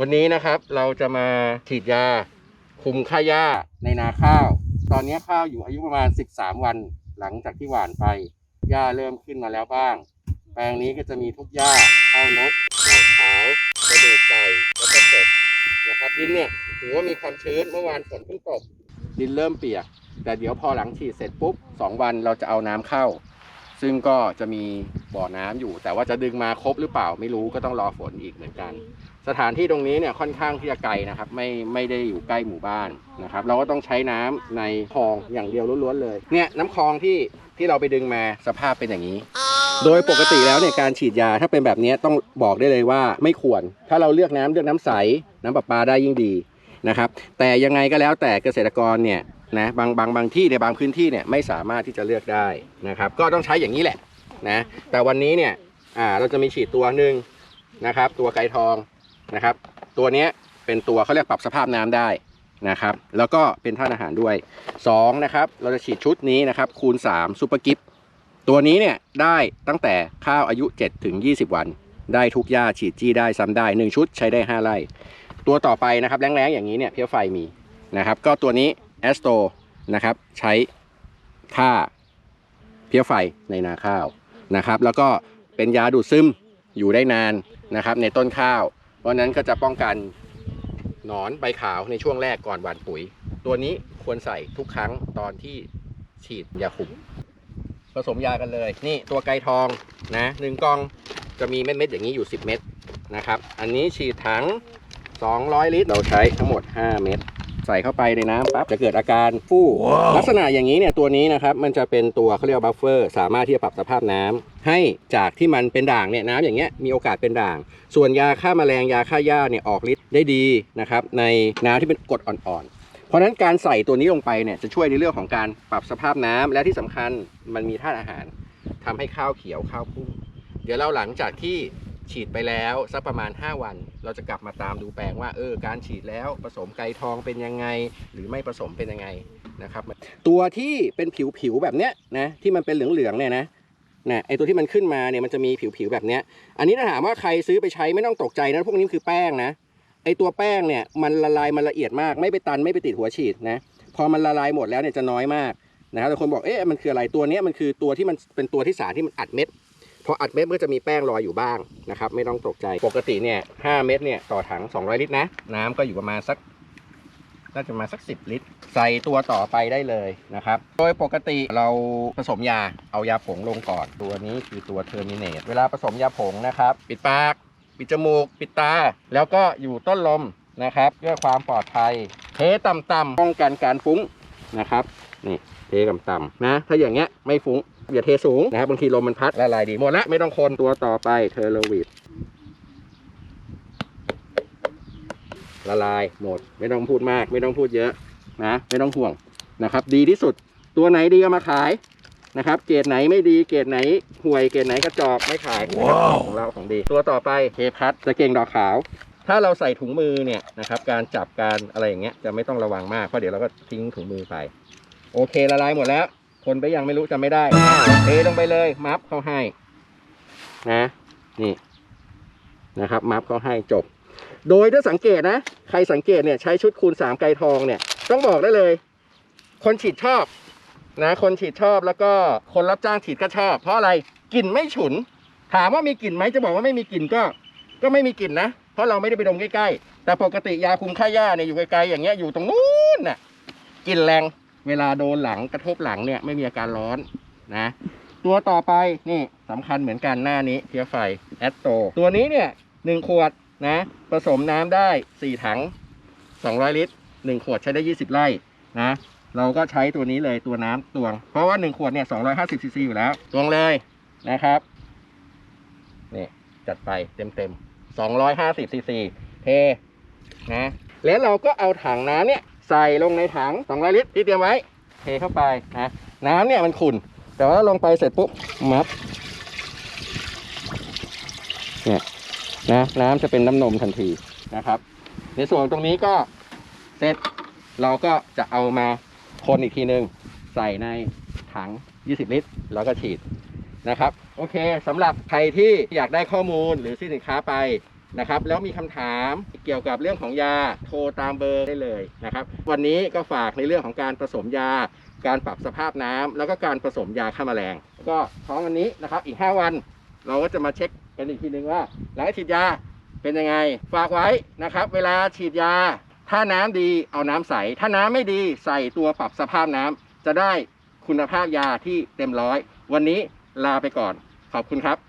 วันนี้นะครับเราจะมาฉีดยาคุมค่าหญ้าในนาข้าว ตอนนี้ข้าวอยู่อายุประมาณ 13 วันหลังจากที่หว่านไปหญ้าเริ่มขึ้นมาแล้วบ้าง แปลงนี้ก็จะมีทุกหญ้าข้าวนกหาวขาวกระดูกไก่แล้วก็กบนะครับดินเนี่ยถือว่ามีความชื้นเมื่อวานฝนเพิ่งตกดินเริ่มเปียก แต่เดี๋ยวพอหลังฉีดเสร็จปุ๊บสองวันเราจะเอาน้ำเข้า ซึ่งก็จะมีบ่อน้ำอยู่ แต่ว่าจะดึงมาครบหรือเปล่าไม่รู้ก็ต้องรอฝนอีกเหมือนกัน สถานที่ตรงนี้เนี่ยค่อนข้างที่จะไกลนะครับไม่ไม่ได้อยู่ใกล้หมู่บ้านนะครับ เราก็ต้องใช้น้ำในคลองอย่างเดียวล้วนๆเลยเนี่ยน้ำคลองที่ที่เราไปดึงมาสภาพเป็นอย่างนี้ โดยปกติแล้วเนี่ยการฉีดยาถ้าเป็นแบบนี้ต้องบอกได้เลยว่าไม่ควร ถ้าเราเลือกน้ำเลือกน้ำใส น้ำประปาได้ยิ่งดีนะครับแต่ยังไงก็แล้วแต่เกษตรกรเนี่ยนะบางบางบางที่ในบางพื้นที่เนี่ยไม่สามารถที่จะเลือกได้นะครับก็ต้องใช้อย่างนี้แหละนะแต่วันนี้เนี่ยอ่าเราจะมีฉีดตัวหนึ่งนะครับตัวไก่ทอง นะครับ ตัวนี้เป็นตัวเขาเรียกปรับสภาพน้ำได้นะครับ แล้วก็เป็นท่านอาหารด้วยสองนะครับ เราจะฉีดชุดนี้นะครับคูณ3ซูเปอร์กิฟตัวนี้เนี่ยได้ตั้งแต่ข้าวอายุ 7 ถึง 20 วัน ได้ทุกหญ้าฉีดจี้ได้ซ้ำได้ 1 ชุดใช้ได้ 5 ไร่ ตัวต่อไปนะครับแรงๆอย่างนี้เนี่ยเพี้ยไฟมีนะครับ ก็ตัวนี้แอสโตนะครับใช้ฆ่าเพี้ยไฟในนาข้าวนะครับ แล้วก็เป็นยาดูดซึมอยู่ได้นานนะครับในต้นข้าว เพราะนั้นก็จะป้องกันหนอนใบขาวในช่วงแรกก่อนหว่านปุ๋ย ตัวนี้ควรใส่ทุกครั้งตอนที่ฉีดยาขุม ผสมยากันเลย นี่ตัวไกทองนะหนึ่งกองจะมีเม็ดๆอย่างนี้อยู่ 10 เม็ดนะครับ อันนี้ฉีดถัง 200 ลิตร เราใช้ทั้งหมด 5 เม็ด ใส่เข้าไปในน้ำปั๊บจะเกิดอาการฟู่ลักษณะอย่างนี้เนี่ยตัวนี้นะครับมันจะเป็นตัวเขาเรียกว่าบัฟเฟอร์สามารถที่จะปรับสภาพน้ำให้จากที่มันเป็นด่างเนี่ยน้ำอย่างเงี้ยมีโอกาสเป็นด่าง ส่วนยาฆ่าแมลงยาฆ่าหญ้าเนี่ยออกฤทธิ์ได้ดีนะครับในน้ำที่เป็นกรดอ่อนๆ เพราะฉะนั้นการใส่ตัวนี้ลงไปเนี่ยจะช่วยในเรื่องของการปรับสภาพน้ำและที่สำคัญมันมีธาตุอาหารทำให้ข้าวเขียวข้าวพุ่งเดี๋ยวเราหลังจากที่ ฉีดไปแล้วสักประมาณ 5 วัน เราจะกลับมาตามดูแปลงว่าเออการฉีดแล้วผสมไก่ทองเป็นยังไง หรือไม่ผสมเป็นยังไงนะครับ ตัวที่เป็นผิวๆแบบเนี้ยนะที่มันเป็นเหลืองๆเนี่ยนะนะไอตัวที่มันขึ้นมาเนี่ยมันจะมีผิวๆแบบเนี้ย อันนี้ถ้าถามว่าใครซื้อไปใช้ไม่ต้องตกใจนะพวกนี้คือแป้งนะไอตัวแป้งเนี่ยมันละลายมันละเอียดมาก ไม่ไปตันไม่ไปติดหัวฉีดนะพอมันละลายหมดแล้วเนี่ยจะน้อยมากนะครับแต่คนบอกเอ๊ะมันคืออะไรตัวเนี้ยมันคือตัวที่มันเป็นตัวที่สารที่มันอัดเม็ด พออัดเม็ดมันก็จะมีแป้งลอยอยู่บ้างนะครับไม่ต้องตกใจปกติเนี่ย5เม็ดเนี่ยต่อถัง 200 ลิตรนะ น้ำก็อยู่ประมาณสักน่าจะมาสัก 10 ลิตร ใส่ตัวต่อไปได้เลยนะครับ โดยปกติเราผสมยาเอายาผงลงก่อน ตัวนี้คือตัวเทอร์มินเนตเวลาผสมยาผงนะครับ ปิดปาก ปิดจมูก ปิดตา แล้วก็อยู่ต้นลมนะครับเพื่อความปลอดภัยเทต่ำๆป้องกันการฟุ้งนะครับ นี่เทต่ำๆนะ ถ้าอย่างเงี้ยไม่ฟุ้งอย่าเทสูงนะครับบางทีลมมันพัดละลายดีหมดละไม่ต้องคนตัวต่อไปเทอร์โลวิดละลายหมด ไม่ต้องพูดมาก ไม่ต้องพูดเยอะนะไม่ต้องห่วงนะครับ ดีที่สุดตัวไหนดีเอามาขายนะครับ เกรดไหนไม่ดีเกรดไหนห่วยเกรดไหนกระจอกไม่ขายนะครับของเราของดี ตัวต่อไปเทพัดตะเกียงดอกขาว ถ้าเราใส่ถุงมือเนี่ยนะครับ การจับการอะไรอย่างเงี้ยจะไม่ต้องระวังมากเพราะเดี๋ยวเราก็ทิ้งถุงมือไป โอเคละลายหมดแล้ว คนไปยังไม่รู้จะไม่ได้เทลงไปเลยมัฟเขาให้ นะ นี่นะครับ มัฟเขาให้จบ โดยถ้าสังเกตนะ ใครสังเกตเนี่ยใช้ชุดคูณสามไกทองเนี่ย ต้องบอกได้เลย คนฉีดชอบ นะ คนฉีดชอบแล้วก็คนรับจ้างฉีดก็ชอบ เพราะอะไรกลิ่นไม่ฉุน ถามว่ามีกลิ่นไหมจะบอกว่าไม่มีกลิ่นก็ ก็ไม่มีกลิ่นนะเพราะเราไม่ได้ไปดมใกล้ๆแต่ปกติยาคุมค่าหญ้าเนี่ยอยู่ไกลๆอย่างเงี้ยอยู่ตรงนู้นน่ะกลิ่นแรง เวลาโดนหลังกระทบหลังเนี่ยไม่มีอาการร้อนนะ ตัวต่อไปนี่สำคัญเหมือนกันหน้านี้เพียไฟแอตโต ตัวนี้เนี่ยหนึ่งขวดนะ ผสมน้ำได้สี่ถังสองร้อยลิตรหนึ่งขวดใช้ได้ยี่สิบไร่นะเราก็ใช้ตัวนี้เลยตัวน้ำตวง เพราะว่าหนึ่งขวดเนี่ยสองร้อยห้าสิบซีซีอยู่แล้วตวงเลยนะครับนี่จัดไปเต็มเต็มสองร้อยห้าสิบซีซีเทนะแล้วเราก็เอาถังน้ำเนี่ย ใส่ลงในถัง200ลิตรที่เตรียมไว้เทเข้าไปนะน้ำเนี่ยมันขุ่น แต่ว่าลงไปเสร็จปุ๊บมัดเนี่ยนะน้ำจะเป็นน้ำนมทันทีนะครับ ในส่วนตรงนี้ก็เสร็จเราก็จะเอามาคนอีกทีนึง ใส่ในถัง 20 ลิตร แล้วก็ฉีดนะครับ โอเคสำหรับใครที่อยากได้ข้อมูลหรือสินค้าไป นะครับแล้วมีคำถามเกี่ยวกับเรื่องของยาโทรตามเบอร์ได้เลยนะครับ วันนี้ก็ฝากในเรื่องของการผสมยา การปรับสภาพน้ำแล้วก็การผสมยาฆ่าแมลง ก็ท้องวันนี้นะครับอีก 5 วัน เราก็จะมาเช็คกันอีกทีนึงว่า หลังฉีดยาเป็นยังไง ฝากไว้นะครับ เวลาฉีดยา ถ้าน้ำดีเอาน้ำใส ถ้าน้ำไม่ดีใส่ตัวปรับสภาพน้ำจะได้คุณภาพยาที่เต็มร้อย วันนี้ลาไปก่อนขอบคุณครับ